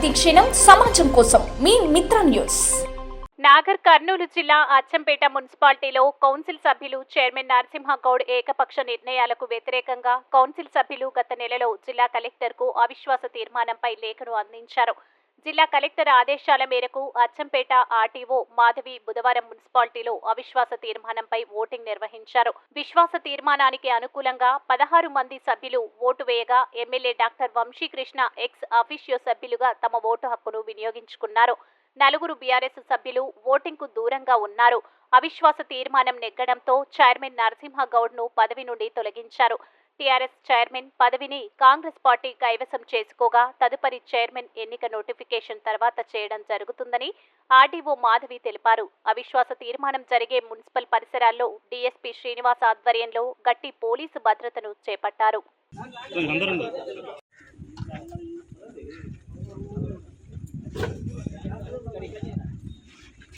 ప్రతిక్షణం సమాజం కోసం మీ మిత్ర న్యూస్. నాగర్ కర్నూలు జిల్లా అచ్చంపేట మున్సిపాలిటీలో కౌన్సిల్ సభ్యులు చైర్మన్ నరసింహగౌడ్ ఏకపక్ష నిర్ణయాలకు వ్యతిరేకంగా కౌన్సిల్ సభ్యులు గత నెలలో జిల్లా కలెక్టర్కు అవిశ్వాస తీర్మానంపై లేఖను అందించారు. జిల్లా కలెక్టర్ ఆదేశాల మేరకు అచ్చంపేట ఆర్టీఓ మాధవి బుధవారం మున్సిపాలిటీలో అవిశ్వాస తీర్మానంపై ఓటింగ్ నిర్వహించారు. విశ్వాస తీర్మానానికి అనుకూలంగా పదహారు మంది సభ్యులు ఓటు వేయగా MLA doctor Vamshikrishna ex officio సభ్యులుగా తమ ఓటు హక్కును వినియోగించుకున్నారు. నలుగురు బీఆర్ఎస్ సభ్యులు ఓటింగ్కు దూరంగా ఉన్నారు. అవిశ్వాస తీర్మానం నెగ్గడంతో చైర్మన్ నరసింహగౌడ్ను పదవి నుండి తొలగించారు. టీఆర్ఎస్ చైర్మన్ పదవిని కాంగ్రెస్ పార్టీ కైవసం చేసుకోగా తదుపరి చైర్మన్ ఎన్నిక నోటిఫికేషన్ తర్వాత చేయడం జరుగుతుందని ఆర్డీఓ మాధవి తెలిపారు. అవిశ్వాస తీర్మానం జరిగే మున్సిపల్ పరిసరాల్లో డీఎస్పీ శ్రీనివాస్ ఆధ్వర్యంలో గట్టి పోలీసు భద్రతను చేపట్టారు.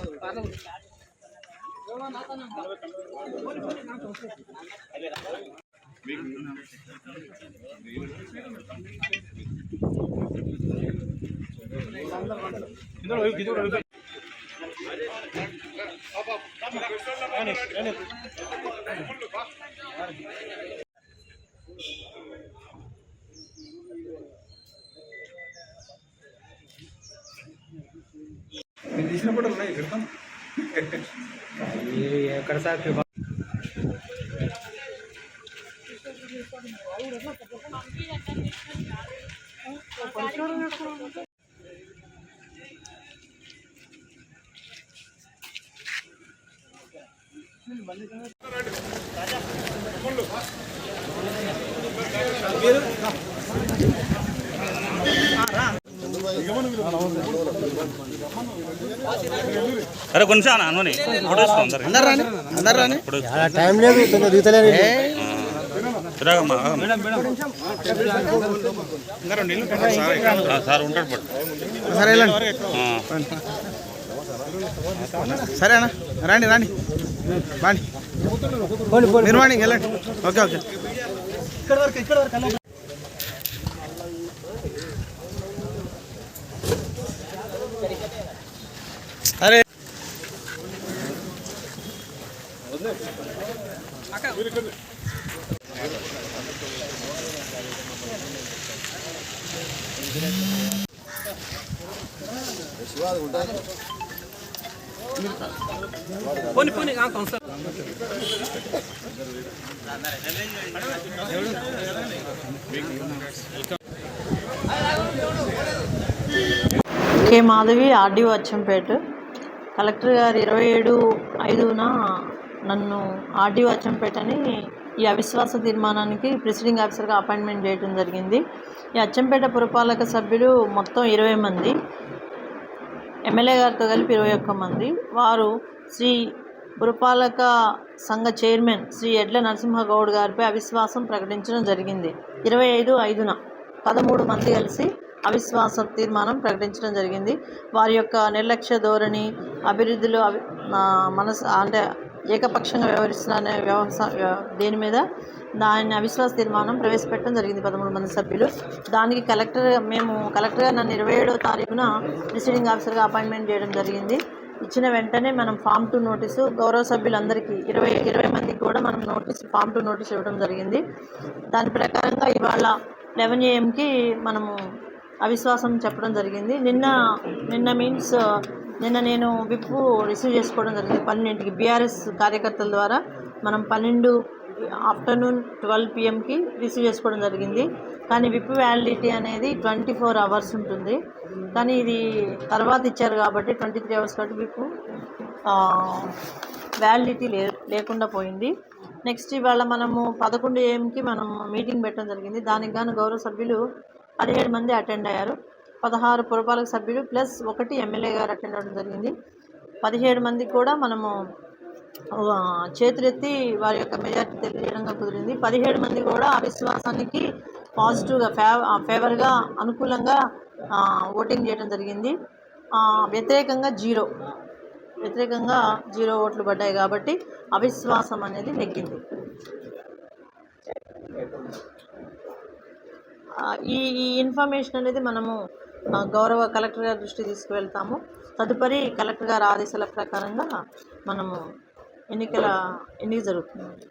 ఇక్కడనే ఓన్లీ కౌన్సిలర్స్ తీసినప్పుడు ఉన్నాయి పెడతాం ఎక్కడ సార్ అరే కొంచెం అనుని ఫోటో అందరు అందరు రాని అందరు రాని. టైం లేదు తొందర దిగుతలేదు సార్ ఉంటాడు. పట్టు సరే సరే అన్న రాండి రాండి. రాండి. నిర్మాణి వెళ్ళండి. Okay okay. ఇక్కడ వరకు ఇక్కడ వరకు K Madhavi RDO Achampet. Collector గారు ఇరవై ఏడు ఐదున నన్ను ఆర్డీఓ అచ్చంపేటని ఈ అవిశ్వాస తీర్మానానికి ప్రిసైడింగ్ ఆఫీసర్గా అపాయింట్మెంట్ చేయడం జరిగింది. ఈ అచ్చంపేట పురపాలక సభ్యులు మొత్తం ఇరవై మంది ఎమ్మెల్యే గారితో కలిపి ఇరవై ఒక్క మంది. వారు శ్రీ పురపాలక సంఘ చైర్మన్ శ్రీ ఎడ్ల నరసింహగౌడ్ గారిపై అవిశ్వాసం ప్రకటించడం జరిగింది. ఇరవై ఐదు ఐదున పదమూడు మంది కలిసి అవిశ్వాస తీర్మానం ప్రకటించడం జరిగింది. వారి యొక్క నిర్లక్ష్య ధోరణి అభివృద్ధిలో అవి మనసు అంటే ఏకపక్షంగా వ్యవహరిస్తున్నారనే వ్యవసాయ దేని మీద? దాని అవిశ్వాస తీర్మానం ప్రవేశపెట్టడం జరిగింది పదమూడు మంది సభ్యులు. దానికి కలెక్టర్ మేము కలెక్టర్ గారు నన్ను ఇరవై ఏడవ తారీఖున ప్రిసైడింగ్ ఆఫీసర్గా అపాయింట్మెంట్ చేయడం జరిగింది. ఇచ్చిన వెంటనే మనం ఫామ్ టు నోటీసు గౌరవ సభ్యులందరికీ ఇరవై ఇరవై మందికి కూడా మనం నోటీస్ ఫామ్ టు నోటీస్ ఇవ్వడం జరిగింది. దాని ప్రకారంగా ఇవాళ లెవెన్ ఏఎంకి మనము అవిశ్వాసం చెప్పడం జరిగింది. నిన్న నిన్న మీన్స్ నిన్న నేను విప్పు రిసీవ్ చేసుకోవడం జరిగింది. పన్నెండింటికి బీఆర్ఎస్ కార్యకర్తల ద్వారా మనం పన్నెండు ఆఫ్టర్నూన్ ట్వెల్వ్ పిఎంకి రిసీవ్ చేసుకోవడం జరిగింది. కానీ విప్ వ్యాలిడిటీ అనేది ట్వంటీ ఫోర్ అవర్స్ ఉంటుంది. కానీ ఇది తర్వాత ఇచ్చారు కాబట్టి ట్వంటీ త్రీ అవర్స్ కాబట్టి విప్ వ్యాలిడిటీ లే లేకుండా పోయింది. నెక్స్ట్ ఇవాళ మనము పదకొండు ఏఎంకి మనం మీటింగ్ పెట్టడం జరిగింది. దానికి గాను గౌరవ సభ్యులు పదిహేడు మంది అటెండ్ అయ్యారు. పదహారు పురపాలక సభ్యులు ప్లస్ ఒకటి ఎమ్మెల్యే గారు అటెండ్ అవ్వడం జరిగింది. పదిహేడు మంది కూడా మనము చేతులెత్తి వారి యొక్క మెజార్టీ తెలియజేయడంగా కుదిరింది. పదిహేడు మంది కూడా అవిశ్వాసానికి పాజిటివ్గా ఫేవ ఫేవర్గా అనుకూలంగా ఓటింగ్ చేయడం జరిగింది. వ్యతిరేకంగా జీరో. వ్యతిరేకంగా జీరో ఓట్లు పడ్డాయి కాబట్టి అవిశ్వాసం అనేది నెగ్గింది. ఈ ఈ ఇన్ఫర్మేషన్ అనేది మనము గౌరవ కలెక్టర్ గారి దృష్టి తీసుకువెళ్తాము. తదుపరి కలెక్టర్ గారి ఆదేశాల ప్రకారంగా మనము ఎన్నికల ఎన్నిక జరుగుతుంది.